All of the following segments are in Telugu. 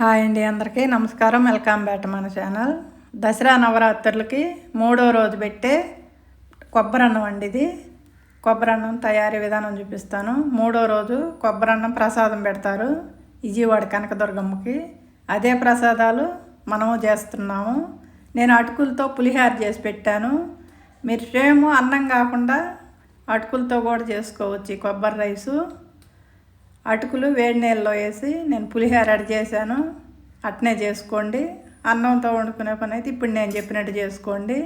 హాయ్ అండి అందరికీ. నమస్కారం. వెల్కమ్ బ్యాక్ మన ఛానల్. దసరా నవరాత్రులకి మూడో రోజు పెట్టే కొబ్బరి అన్నం అండి ఇది. కొబ్బరి అన్నం తయారీ విధానం చూపిస్తాను. మూడో రోజు కొబ్బరి అన్నం ప్రసాదం పెడతారు విజయవాడ కనకదుర్గమ్మకి. అదే ప్రసాదాలు మనము చేస్తున్నాము. నేను అటుకులతో పులిహార చేసి పెట్టాను. మీరు సేమ్ అన్నం కాకుండా అటుకులతో కూడా చేసుకోవచ్చు ఈ కొబ్బరి రైసు. అటుకులు వేడి నీళ్ళలో వేసి నేను పులిహోర రెడీ చేశాను. అట్నే చేసుకోండి. అన్నంతో వండుకునే పని అయితే ఇప్పుడు నేను చెప్పినట్టు చేసుకోండి.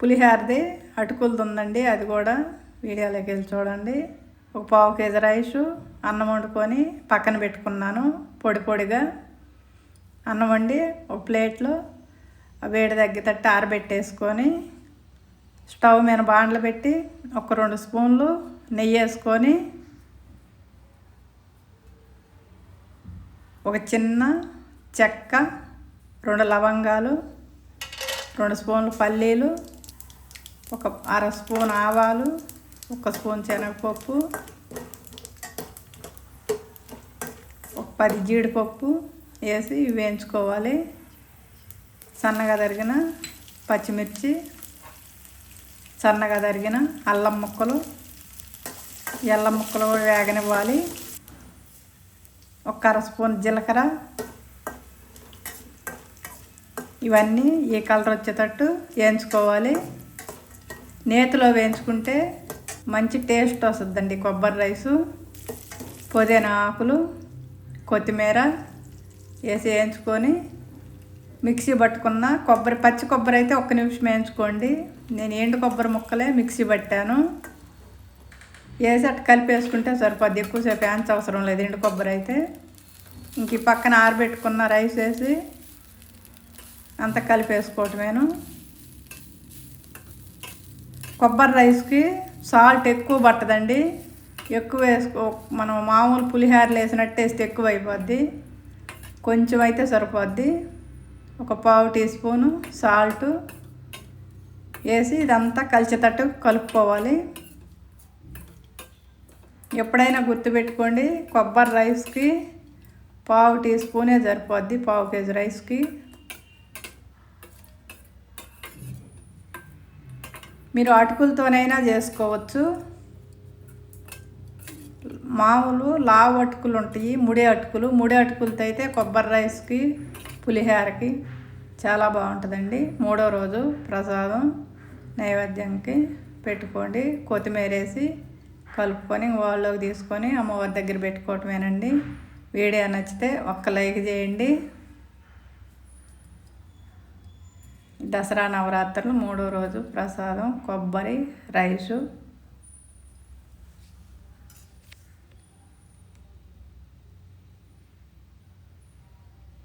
పులిహోరది అటుకులది ఉందండి అది కూడా వీడియోలోకి వెళ్ళి చూడండి. ఒక పావు కేజీ రైసు అన్నం వండుకొని పక్కన పెట్టుకున్నాను పొడి పొడిగా. అన్నం వండి ఒక ప్లేట్లో వేడి తగ్గేటట్టు ఆరబెట్టేసుకొని స్టవ్ మీద బాండ్లు పెట్టి ఒక రెండు స్పూన్లు నెయ్యి వేసుకొని ఒక చిన్న చెక్క రెండు లవంగాలు రెండు స్పూన్లు పల్లీలు ఒక అర స్పూన్ ఆవాలు ఒక స్పూన్ శనగపప్పు ఒక పది జీడిపప్పు వేసి వేయించుకోవాలి. సన్నగా తరిగిన పచ్చిమిర్చి సన్నగా తరిగిన అల్లం ముక్కలు ఎల్ల ముక్కలు కూడా వేగనివ్వాలి. ఒక అర స్పూన్ జీలకర్ర. ఇవన్నీ ఈ కలర్ వచ్చేటట్టు వేయించుకోవాలి. నేతిలో వేయించుకుంటే మంచి టేస్ట్ వస్తుందండి కొబ్బరి రైసు పుదీనా ఆకులు కొత్తిమీర వేసి వేయించుకొని మిక్సీ పట్టుకున్న కొబ్బరి పచ్చి కొబ్బరి అయితే ఒక్క నిమిషం వేయించుకోండి. నేను ఎండు కొబ్బరి ముక్కలే మిక్సీ పట్టాను. వేసి అట్ట కలిపేసుకుంటే సరిపోద్ది. ఎక్కువసేపు వేయించ అవసరం లేదు. ఎండు కొబ్బరి అయితే ఇంక ఈ పక్కన ఆరబెట్టుకున్న రైస్ వేసి అంత కలిపేసుకోవటమేను. కొబ్బరి రైస్కి సాల్ట్ ఎక్కువ పట్టదండి. ఎక్కువ వేసుకో మనం మామూలు పులిహోరలు వేసినట్టు వేస్తే ఎక్కువ అయిపోద్ది. కొంచెం అయితే సరిపోద్ది. ఒక పావు టీ స్పూను సాల్ట్ వేసి ఇదంతా కలిసేటట్టు కలుపుకోవాలి. ఎప్పుడైనా గుర్తుపెట్టుకోండి కొబ్బరి రైస్కి పావు టీ స్పూనే సరిపోద్ది పావు కేజీ రైస్కి. మీరు అటుకులతోనైనా చేసుకోవచ్చు. మామూలు లావు అటుకులు ఉంటాయి ముడి అటుకులు. ముడి అటుకులతో అయితే కొబ్బరి రైస్కి పులిహోరకి చాలా బాగుంటుందండి. మూడో రోజు ప్రసాదం నైవేద్యంకి పెట్టుకోండి. కొత్తిమీర వేసి కలుపుకొని వాళ్ళలోకి తీసుకొని అమ్మవారి దగ్గర పెట్టుకోవటమేనండి. వీడియో నచ్చితే ఒక్క లైక్ చేయండి. దసరా నవరాత్రులు మూడో రోజు ప్రసాదం కొబ్బరి రైసు.